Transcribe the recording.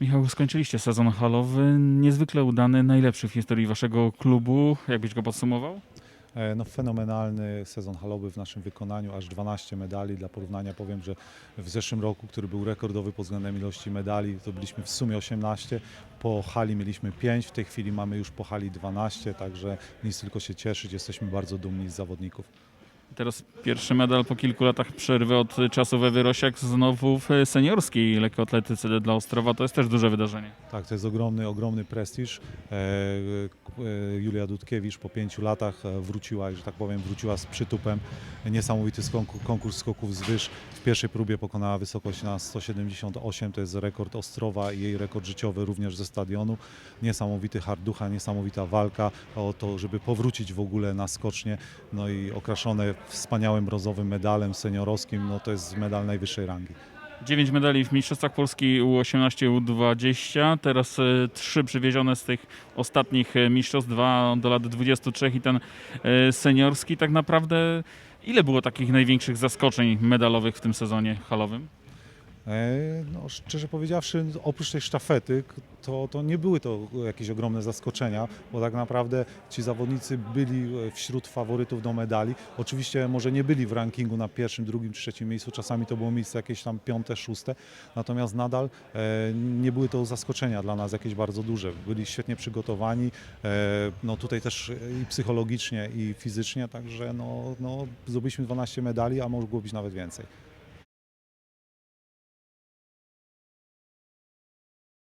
Michał, skończyliście sezon halowy, niezwykle udany, najlepszy w historii waszego klubu. Jakbyś go podsumował? E, No, fenomenalny sezon halowy w naszym wykonaniu, aż 12 medali. Dla porównania powiem, że w zeszłym roku, który był rekordowy pod względem ilości medali, to byliśmy w sumie 18. Po hali mieliśmy 5, w tej chwili mamy już po hali 12, także nic tylko się cieszyć. Jesteśmy bardzo dumni z zawodników. Teraz pierwszy medal po kilku latach przerwy od czasów Ewy Rosiak znowu w seniorskiej lekkoatletyce dla Ostrowa. To jest też duże wydarzenie. Tak, to jest ogromny, ogromny prestiż. E, e, Julia Dudkiewicz po pięciu latach e, wróciła, że tak powiem, wróciła z przytupem. Niesamowity konkurs skoków z wyż. W pierwszej próbie pokonała wysokość na 178, to jest rekord Ostrowa i jej rekord życiowy również ze stadionu. Niesamowity harducha, niesamowita walka o to, żeby powrócić w ogóle na skocznie. No i okraszone wspaniałym brązowym medalem seniorowskim, no to jest medal najwyższej rangi. Dziewięć medali w Mistrzostwach Polski U18, U20. Teraz e, trzy przywiezione z tych ostatnich e, mistrzostw, dwa do lat 23 i ten e, seniorski. Tak naprawdę ile było takich największych zaskoczeń medalowych w tym sezonie halowym? E, No, szczerze powiedziawszy, oprócz tej sztafety, to, to nie były to jakieś ogromne zaskoczenia, bo tak naprawdę ci zawodnicy byli e, wśród faworytów do medali. Oczywiście może nie byli w rankingu na pierwszym, drugim, trzecim miejscu, czasami to było miejsce jakieś tam piąte, szóste, natomiast nadal e, nie były to zaskoczenia dla nas jakieś bardzo duże. Byli świetnie przygotowani, no tutaj też i psychologicznie, i fizycznie, także no, no, zdobyliśmy 12 medali, a mogło być nawet więcej.